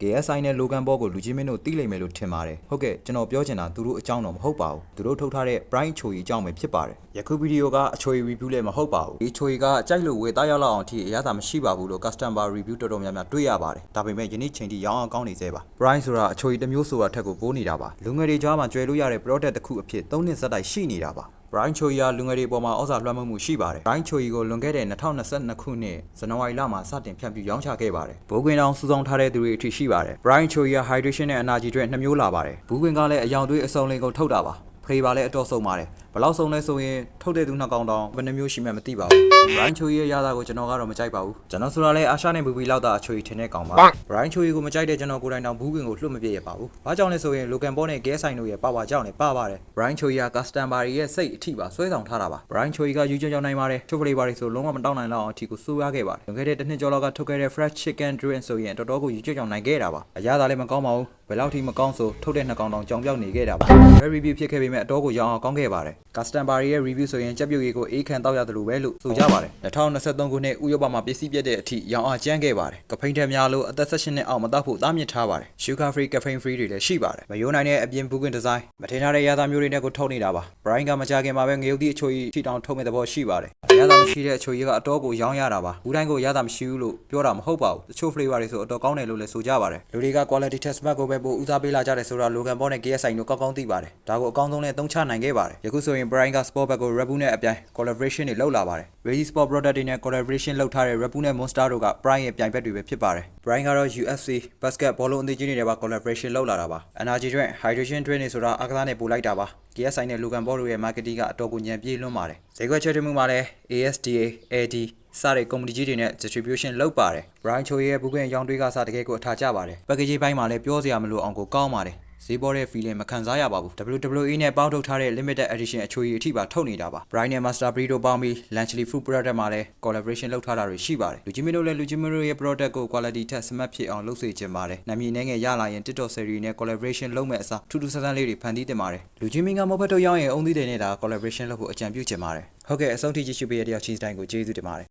KSI နဲ့ Logan Paul ကိုလူချင်းမင်းတို့သိလိမ့်မယ်လို့ထင်ပါတယ်ဟုတ်ကဲ့ကျွန်တော်ပြောချင်တာသူတို့အကြောင်းတော့မဟုတ်ပါဘူးသူတို့ထုတ်ထားတဲ့ Brian Choi အကြောင်းပဲဖြစ်ပါတယ်ယခုဗီဒီယိုကအချွေ review လည်းမဟုတ်ပါဘူးဒီ Choi ကကြိုက်လို့ဝယ်သားရောက်လောက်အောင်အထိအရသာမရှိပါဘူးလို့ customer review တော်တော်များများတွေ့ရပါတယ်ဒါပေမဲ့ယနေ့ချိန်ထိရောင်းအောင်ကောင်းနေသေးပါ Brian ဆိုတာအချွေတစ်မျိုးဆိုတာထက်ကိုပိုးနေတာပါလူငယ်တွေကြားမှာကျွဲလို့ရတဲ့ product တစ်ခုအဖြစ်၃နှစ်ဆက်တိုက်ရှိနေတာပါ Brian Choi ကလူငယ်တွေပေါ်မှာဩဇာလွှမ်းမိုးမှုရှိပါတယ်။ Brian Choi ကိုလွန်ခဲ့တဲ့2022ခုနှစ်ဇန်နဝါရီလမှာစတင်ဖြန့်ဖြူးရောင်းချခဲ့ပါတယ်။ဘိုးကွင်းတောင်စူးစောင်းထားတဲ့သူတွေအထိရှိပါတယ်။ Brian Choi က hydration နဲ့ energy drink နှစ်မျိုးလာပါတယ်။ဘူးကွင်းကလည်းအယောင်သွေးအစုံလင်ကိုထုတ်တာပါ။ flavor လည်းအတော့ဆုံးပါတယ်။ဘယ် လောက်ဆုံးလဲဆိုရင်ထုတ်တဲ့သူနှစ်ကောင်တောင်ဘယ်နှမျိုးရှိမှမသိပါဘူး။ Brian Choi ရဲ့ရတာကိုကျွန်တော်ကတော့မကြိုက်ပါဘူး။ကျွန်တော်ဆိုတာလည်းအာရှနဲ့ဘူဘီလောက်သာအချွေထင်တဲ့ကောင်ပါ။ Brian Choi ကိုမကြိုက်တဲ့ကျွန်တော်ကိုယ်တိုင်တောင်ဘူးကွင်းကိုလွတ်မပြည့်ရပါဘူး။ဘာကြောင့်လဲဆိုရင် Logan Paul နဲ့ Gas ဆိုင်တို့ရဲ့ပါဝါကြောင့်လည်းပါပါတယ်။ Brian Choi က customer တွေရဲ့စိတ်အထိပါဆွဲဆောင်ထားတာပါ။ Brian Choi ကယူကြောင်ကြောင်နိုင်ပါတယ်။ချိုဖလေးပါတွေဆိုလုံးဝမတောင်းနိုင်တော့အောင်အထိကိုစိုးရခဲ့ပါတယ်။လွန်ခဲ့တဲ့တစ်နှစ်ကျော်လောက်ကထုတ်ခဲ့တဲ့ Fresh Chicken Drink ဆိုရင်တော်တော်ကိုယူကြောင်ကြောင်နိုင်ခဲ့တာပါ။အရသာလည်းမကောင်းပါဘူး။ဘယ်လောက်ထိမကောင်းဆိုထုတ်တဲ့နှစ်ကောင်တောင်ကြောင်ပြောက်နေခဲ့တာပါ။ Red review ဖြစ်ခဲ့ပေမဲ့အတော်ကိုရောင်းအောင်ကောင်းခဲ့ပါတယ်။ customer တွေရဲ့ review ဆိုရင်ကြက်ပြုတ်ရည်ကိုအေးခံတောက်ရတယ်လို့ပဲလို့ဆိုကြပါတယ်။2023ခုနှစ်ဥရောပမှာပစ္စည်းပြတ်တဲ့အထိရောင်းအားကျန်းခဲ့ပါတယ်။ကဖိန်းထက်များလို့အသက်16နှစ်အောက်မတောက်ဖို့တားမြစ်ထားပါတယ်။ sugar free caffeine free တွေလည်းရှိပါတယ်။မယိုးနိုင်တဲ့အပြင်ဘူးကွင်းဒီဇိုင်းမထင်ထားတဲ့ရသားမျိုးတွေနဲ့ကိုထုတ်နေတာပါ။ Brian ကမကြခင်မှာပဲငရုတ်သီးအချိုကြီးထိတောင်ထုတ်မဲ့သဘောရှိပါတယ်။ ရသားမရှိတဲ့အချိုကြီးကအတော်ကိုရောင်းရတာပါ။ဘူးတိုင်းကိုရသားမရှိဘူးလို့ပြောတာမဟုတ်ပါဘူး။တချို့ flavor တွေဆိုအတော်ကောင်းတယ်လို့လည်းဆိုကြပါတယ်။လူတွေက quality test mark ကိုပဲပိုဦးစားပေးလာကြတယ်ဆိုတာ Logan Paul နဲ့ KSI တို့ကောင်းကောင်းသိပါတယ်။ဒါကိုအကောင်းဆုံးနဲ့သုံးချနိုင်ခဲ့ပါတယ်။ယခုဆိုရင် Brian က sport bag ကို Red Bull နဲ့အပြိုင် collaboration တွေလုပ်လာပါတယ်။ Ready Sport product တွေနဲ့ collaboration လုပ်ထားတဲ့ Red Bull နဲ့ Monster တို့က Brian ရဲ့ပြိုင်ဘက်တွေပဲဖြစ်ပါတယ်။ Brian ကတော့ UFC basketball လုံးအသေးကြီးတွေနဲ့ပါ collaboration လုပ်လာတာပါ။ energy drink hydration drink တွေဆိုတာအားကစားနဲ့ပို့လိုက်တာပါ။ KSI နဲ့ Logan Paul တို့ရဲ့ marketing ကအတော်ကိုညံပြေးလွန်းပါတယ်။ဈေးကွက်ချဲ့ထွေးမှုမှာလည်း ASDA, AD စတဲ့ကုမ္ပဏီကြီးတွေနဲ့ distribution လုပ်ပါတယ်။ Brian Choi ရဲ့ဘူးကွင်းရောင်းတွေးကစားတကယ်ကိုအထာကျပါတယ်။ packaging ဘိုင်းမှာလည်းပြောစရာမလိုအောင်ကိုကောင်းပါတယ်။ ဈေးပေါ်တဲ့ feeling မခံစားရပါဘူး WWE နဲ့ပေါင်းထုတ်ထားတဲ့ limited edition အချိုကြီးအထိပါထုတ်နေတာပါ Brian နဲ့ Master Breed တို့ပေါင်းပြီး Luxury Food Product မှာလည်း collaboration လုပ်ထားတာတွေရှိပါတယ်လူကြီးမင်းတို့လည်းလူကြီးမင်းတို့ရဲ့ product ကို quality ထက် smart ဖြစ်အောင်လုပ်စေချင်ပါတယ်နာမည်နဲ့ငယ်ရလာရင် TikTok series နဲ့ collaboration လုပ်မဲ့အစားထူးထူးဆန်းဆန်းလေးတွေဖန်တီးတင်ပါတယ်လူကြီးမင်းကမဟုတ်ဖက်ထုတ်ရောင်းရင်အုံးသီးတယ်နဲ့ဒါ collaboration လုပ်ဖို့အကြံပြုချင်ပါတယ်ဟုတ်ကဲ့အဆုံးထိကြည့်ရှုပေးတဲ့တယောက်ချင်းတိုင်းကိုကျေးဇူးတင်ပါတယ်